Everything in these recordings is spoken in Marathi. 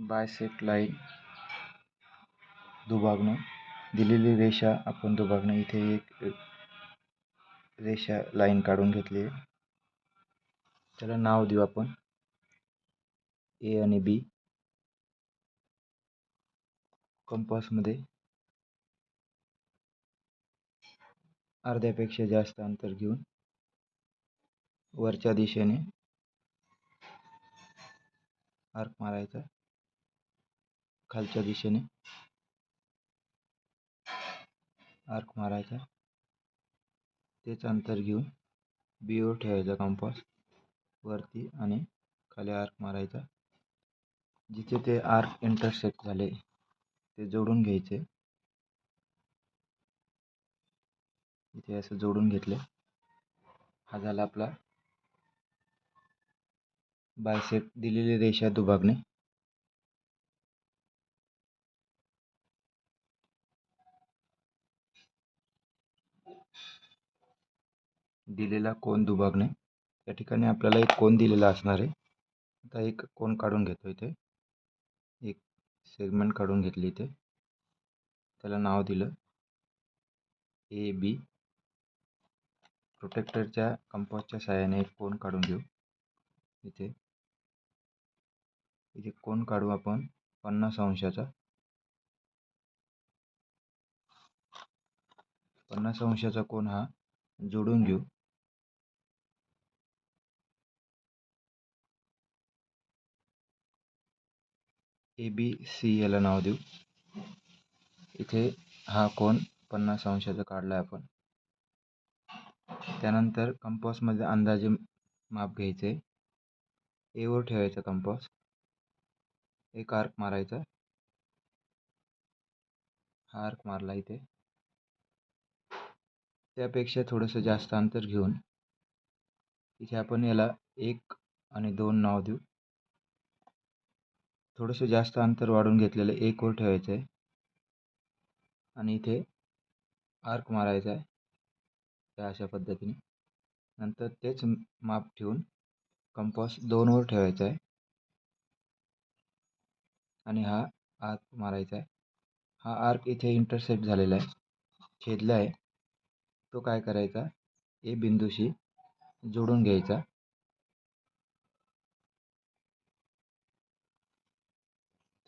Bisect line दुभागणं. दिलेली रेषा आपण दुभागणं. इथे एक रेषा लाईन काढून घेतली आहे. त्याला नाव देऊ आपण. ए आणि बी. कंपासमध्ये अर्ध्यापेक्षा जास्त अंतर घेऊन वरच्या दिशेने आर्क मारायचा. खालच्या दिशेने. आर्क मारायचा. तेच अंतर घेऊन बीवर ठेवायचा कंपास. वरती आणि खाली आर्क मारायचा. जिथे ते आर्क इंटरसेक्ट झाले ते जोडून घ्यायचे. इथे असं जोडून घेतले. हा झाला आपला बायसेट दिलेली रेषा दुभागणे. दिलेला कोण दुभागणे त्या ठिकाणी आपल्याला एक कोण दिलेला असणार आहे. आता एक कोण काढून घेतो इथे? एक सेगमेंट काढून घेतली इथे. त्याला नाव दिलं. ए बी प्रोटेक्टरच्या कंपासच्या सहाय्याने एक कोण काढून घेऊ? इथे. इथे कोण काढू आपण? पन्नास अंशाचा. पन्नास अंशाचा कोण हा? जोडून घेऊ. ए बी सी याला नाव देऊ. इथे हा कोण पन्नास अंशाचा काढला आहे आपण. त्यानंतर कंपासमध्ये अंदाजे माप घ्यायचे. एवर ठेवायचा कंपास. एक आर्क मारायचा. हा आर्क मारला इथे. त्यापेक्षा थोडंसं जास्त अंतर घेऊन इथे आपण याला एक आणि दोन नाव देऊ. थोडंसं जास्त अंतर वाढून घेतलेलं एकवर ठेवायचं आहे. आणि इथे आर्क मारायचा आहे. त्या अशा पद्धतीने. नंतर तेच माप ठेवून कंपास दोनवर ठेवायचा आहे. आणि हा आर्क मारायचा आहे. हा आर्क इथे इंटरसेप्ट झालेला आहे. छेदला आहे. तो काय करायचा? ए बिंदूशी जोडून घ्यायचा.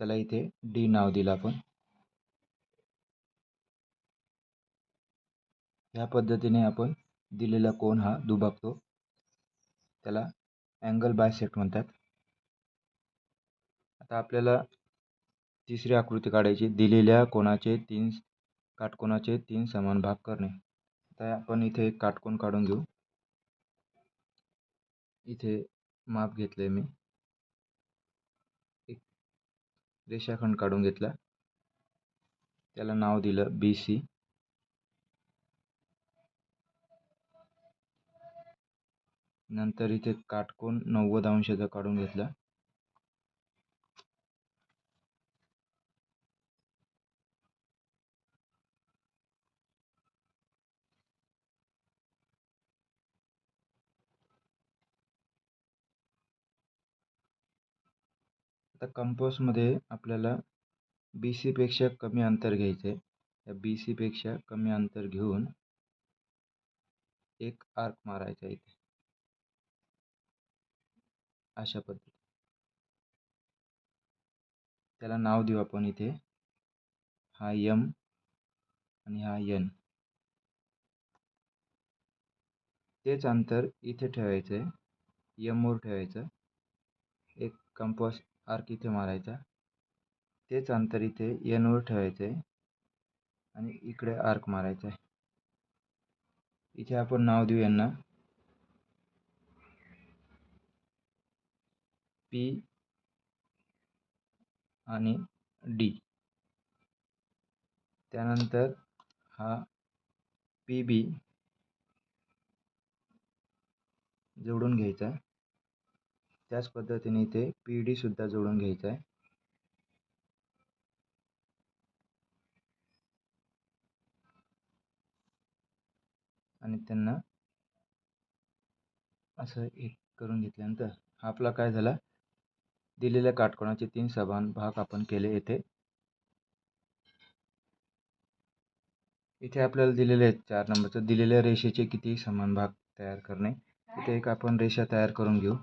त्याला इथे डी नाव दिलं आपण. ह्या पद्धतीने आपण दिलेला कोण हा दुभागतो त्याला अँगल बायसेक्ट म्हणतात. आता आपल्याला तिसरी आकृती काढायची दिलेल्या कोणाचे तीन काटकोनाचे तीन समान भाग करणे. आता आपण इथे एक काटकोन काढून घेऊ. इथे माप घेतले मी एक रेषाखंड काढून घेतला. त्याला नाव दिलं बी सी नंतर इथे काटकोन नव्वद अंशाचा काढून घेतला. आता कंपोस्टमध्ये आपल्याला बी सीपेक्षा कमी अंतर घ्यायचं आहे या बी सीपेक्षा कमी अंतर घेऊन एक आर्क मारायचा इथे. अशा पद्धती त्याला नाव देऊ आपण इथे. हा यम आणि हा यन तेच अंतर इथे ठेवायचं आहे यमवर ठेवायचं. एक कंपास आर्क इथे मारायचा. तेच अंतर इथे एनवर ठेवायचं आहे. आणि इकडे आर्क मारायचा आहे. इथे आपण नाव देऊ यांना. पी आणि डी. त्यानंतर हा पी बी जोडून घ्यायचा. त्याच पद्धतीने इथे पी डी सुद्धा जोडून घ्यायचा आहे. आणि त्यांना असं एक करून घेतल्यानंतर हा आपला काय झाला? दिलेल्या काटकोणाचे तीन समान भाग आपण केले येथे. इथे आपल्याला दिलेले आहेत चार नंबरचं दिलेल्या रेषेचे किती समान भाग तयार करणे? इथे एक आपण रेषा तयार करून घेऊ.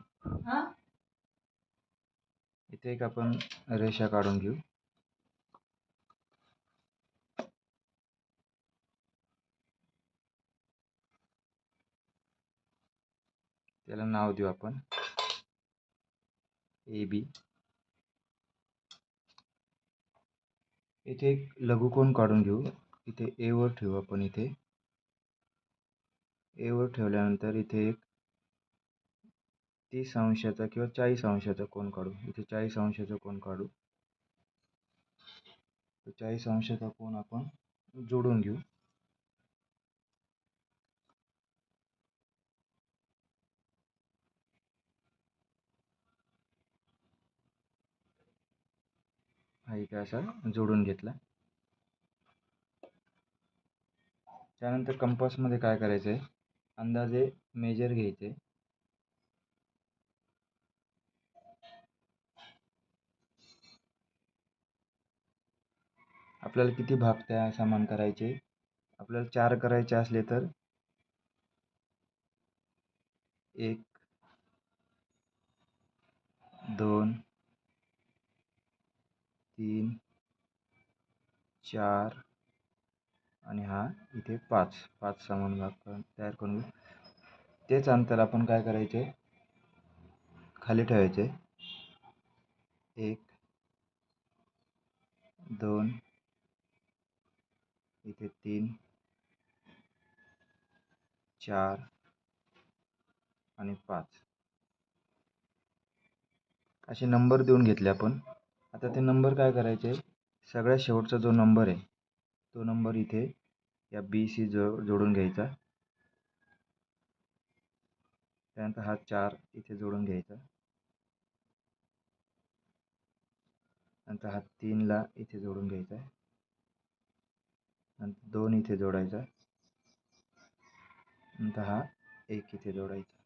इथे एक आपण रेषा काढून घेऊ. त्याला नाव देऊ आपण. A B. इथे एक लघुकोन काढून घेऊ. इथे ए वर ठेवू आपण इथे. ए वर ठेवल्यानंतर इथे एक तीस अंशाचा किंवा चाळीस अंशाचा कोन काढू? इथे चाळीस अंशाचा कोन काढू? चाळीस अंशाचा कोन आपण जोडून घेऊ. हा इथे असा जोडून घेतला. त्यानंतर कंपासमध्ये काय करायचं आहे अंदाजे मेजर घ्यायचे. आपल्याला किती भाग त्या समान करायचे? आपल्याला चार करायचे असले तर? एक दोन तीन चार आणि हा इथे पाच. पाच समान भाग तयार करून घेऊ. तेच अंतर आपण काय करायचे? खाली ठेवायचे. एक दोन इथे तीन चार आणि पाच. असे नंबर देऊन घेतले आपण. आता ते नंबर काय करायचे? सगळ्यात शेवटचा जो नंबर आहे तो नंबर इथे या बी सी जो जोडून घ्यायचा. त्यानंतर हा चार इथे जोडून घ्यायचा. नंतर हा तीनला इथे जोडून घ्यायचा. आहे नंतर दोन इथे जोडायचा. नंतर हा एक इथे जोडायचा.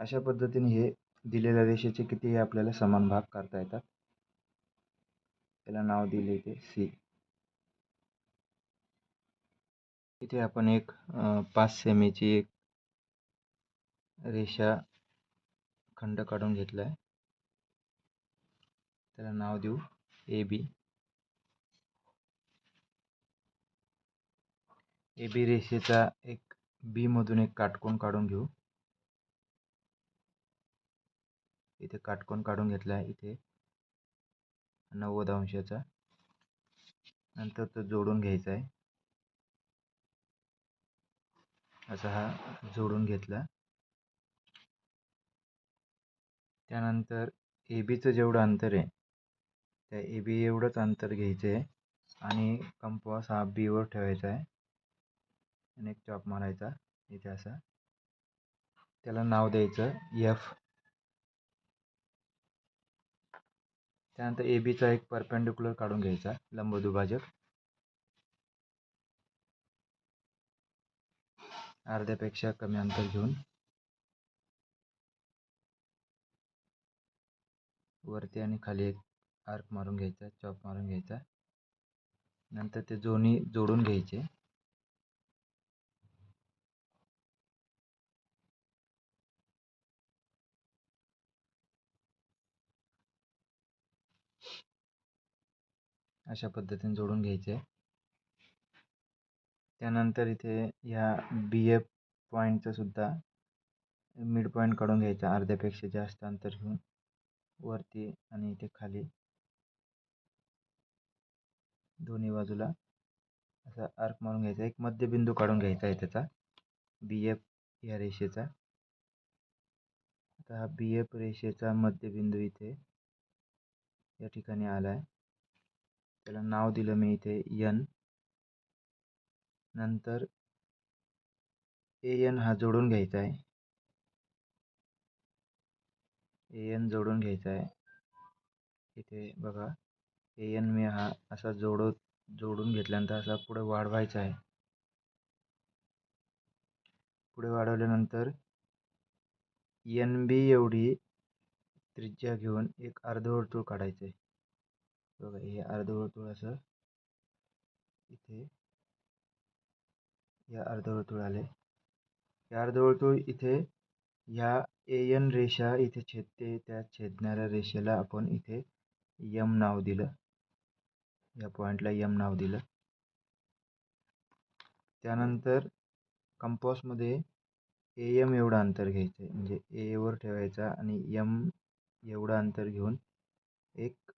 अशा पद्धतीने हे दिलेल्या रेषेचे कितीही आपल्याला समान भाग करता येतात. त्याला नाव दिले इथे सी इथे आपण एक पाच सेमीची एक रेषा खंड काढून घेतला आहे त्याला नाव देऊ ए बी ए बी रेषेचा एक बीमधून एक काटकोन काढून घेऊ. इथे काटकोन काढून घेतला आहे. इथे नव्वद अंशाचा. नंतर तो जोडून घ्यायचा आहे. असा हा जोडून घेतला. त्यानंतर ए बीचं जेवढं अंतर आहे त्या ए बी एवढंच अंतर घ्यायचं आहे. आणि कंपास हा बीवर ठेवायचा आहे. आणि एक चॉप मारायचा इथे असा. त्याला नाव द्यायचं एफ त्यानंतर ए बीचा एक परपेंडिक्युलर काढून घ्यायचा लंबदुभाजक. अर्ध्यापेक्षा कमी अंतर घेऊन. वरती आणि खाली एक आर्क मारून घ्यायचा चॉप मारून घ्यायचा. नंतर ते दोन्ही जोडून घ्यायचे. अशा पद्धतीने जोडून घ्यायचे. त्यानंतर इथे ह्या बी एफ पॉईंटचं सुद्धा मिड पॉईंट काढून घ्यायचा. अर्ध्यापेक्षा जास्त अंतर घेऊन वरती आणि इथे खाली. दोन्ही बाजूला असा आर्क मारून घ्यायचा. एक मध्यबिंदू काढून घ्यायचा आहे त्याचा. बी एफ या रेषेचा. आता हा बी एफ रेषेचा मध्यबिंदू इथे या ठिकाणी आला आहे त्याला नाव दिलं मी इथे यन नंतर ए एन हा जोडून घ्यायचा आहे. ए एन जोडून घ्यायचा आहे. इथे बघा ए एन मी हा असा जोडत जोडून घेतल्यानंतर असा पुढे वाढवायचा आहे. पुढे वाढवल्यानंतर एन बी एवढी त्रिज्या घेऊन एक अर्धवर्तुळ काढायचं आहे. बघा हे अर्धवर्तुळ असं इथे या अर्धवर्तुळ आले हे अर्धवर्तुळ इथे ह्या ए एन रेषा इथे छेदते त्या छेदणाऱ्या रेषेला आपण इथे यम नाव दिलं. या पॉईंटला यम नाव दिलं. त्यानंतर कंपॉसमध्ये ए एम एवढं अंतर घ्यायचं आहे म्हणजे एवर ठेवायचा आणि यम एवढं अंतर घेऊन एक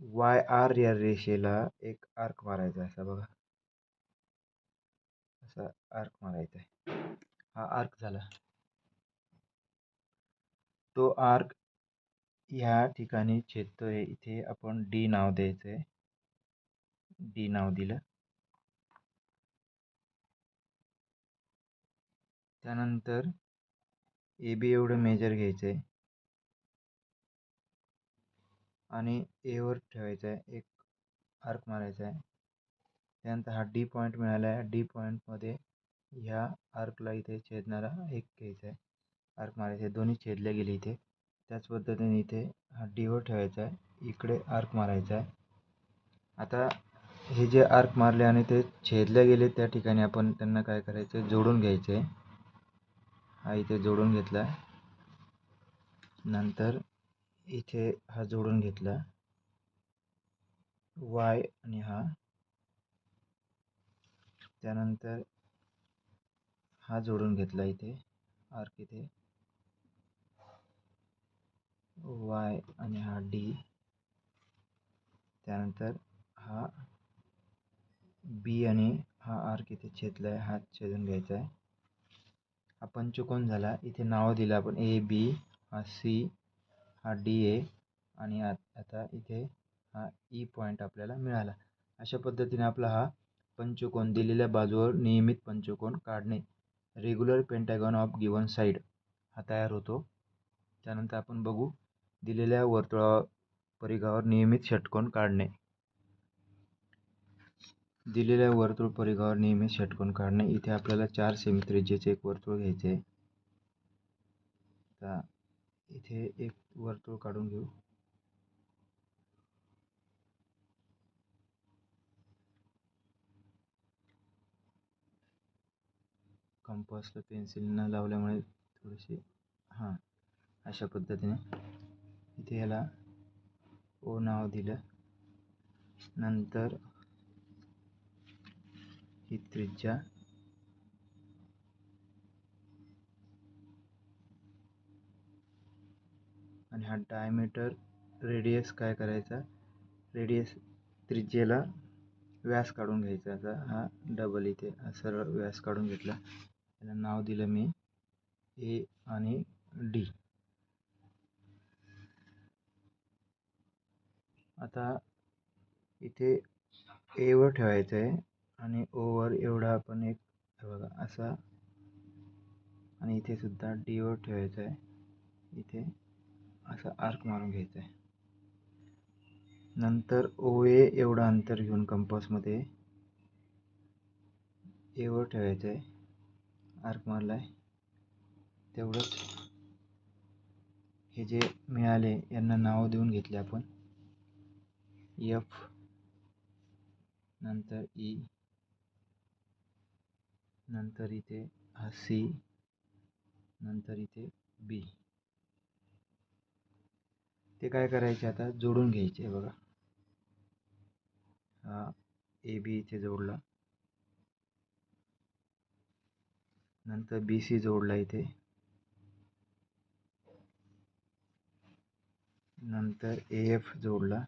वाय आर या रेषेला एक आर्क मारायचा असा बघा. असा आर्क मारायचा आहे. हा आर्क झाला. तो आर्क ह्या ठिकाणी छेदतोय. इथे आपण डी नाव द्यायचं आहे डी नाव दिलं. त्यानंतर ए बी एवढं मेजर घ्यायचं आहे आणि एवर ठेवायचा आहे एक आर्क मारायचा आहे त्यानंतर हा डी पॉईंट मिळाला आहे डी पॉईंटमध्ये ह्या आर्कला इथे छेदणारा एक घ्यायचा आहे आर्क मारायचा आहे दोन्ही छेदले गेले इथे. त्याच पद्धतीने इथे हा डीवर ठेवायचा आहे इकडे आर्क मारायचा आहे आता हे जे आर्क मारले आणि ते छेदले गेले त्या ठिकाणी आपण त्यांना काय करायचं जोडून घ्यायचे हा इथे जोडून घेतला नंतर इथे हा जोडून घेतला. वाय आणि हा. त्यानंतर हा जोडून घेतला इथे. आर्क इथे वाय आणि हा डी त्यानंतर हा बी आणि हा आर्क इथे छेदला आहे हा छेदून घ्यायचा आहे हा पंचकोन झाला. इथे नाव दिलं आपण. ए बी हा सी हा डी ए आणि आता इथे हा e ई पॉईंट आपल्याला मिळाला. अशा पद्धतीने आपला हा पंचकोन दिलेल्या बाजूवर नियमित पंचकोन काढणे regular pentagon of given side हा तयार होतो. त्यानंतर आपण बघू दिलेल्या वर्तुळा परिघावर नियमित षटकोन काढणे. दिलेल्या वर्तुळ परिघावर नियमित षटकोन काढणे. इथे आपल्याला चार सेमी त्रिज्येचे एक वर्तुळ घ्यायचे आहे. आता इथे एक वर्तुळ काढून घेऊ. कंपासला पेन्सिल न लावल्यामुळे थोडीशी हां अशा पद्धतीने इथे ह्याला ओ नाव दिलं. नंतर ही त्रिज्या आणि हा डायमीटर रेडियस काय करायचा? रेडियस त्रिज्येला व्यास काढून घ्यायचा. असा हा डबल इथे हा सरळ व्यास काढून घेतला. त्याला नाव दिलं मी ए आणि डी आता इथे एवर ठेवायचं आहे आणि ओवर एवढा आपण एक बघा असा आणि इथे सुद्धा डीवर ठेवायचं आहे इथे असा आर्क मारून घ्यायचा आहे. नंतर ओ ए एवढं अंतर घेऊन कंपासमध्ये एवर ठेवायचं आहे. आर्क मारला आहे तेवढंच हे जे मिळाले यांना नाव देऊन घेतले आपण. एफ नंतर ई नंतर इथे हा सी नंतर इथे बी ते काय करायचे आता? जोडून घ्यायचे बघा. हा ए बी इथे जोडला. नंतर बी सी जोडला इथे. नंतर ए एफ जोडला.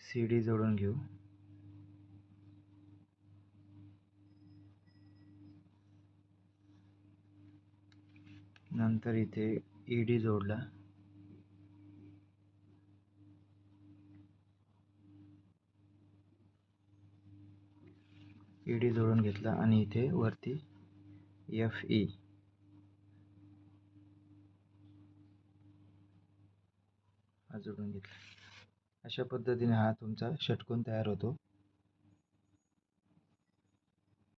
सी डी जोडून घेऊ. नंतर इथे ई डी जोडला. ईडी जोडून घेतला आणि इथे वरती एफ ई. हा जोडून घेतला. अशा पद्धतीने हा तुमचा षटकोन तयार होतो.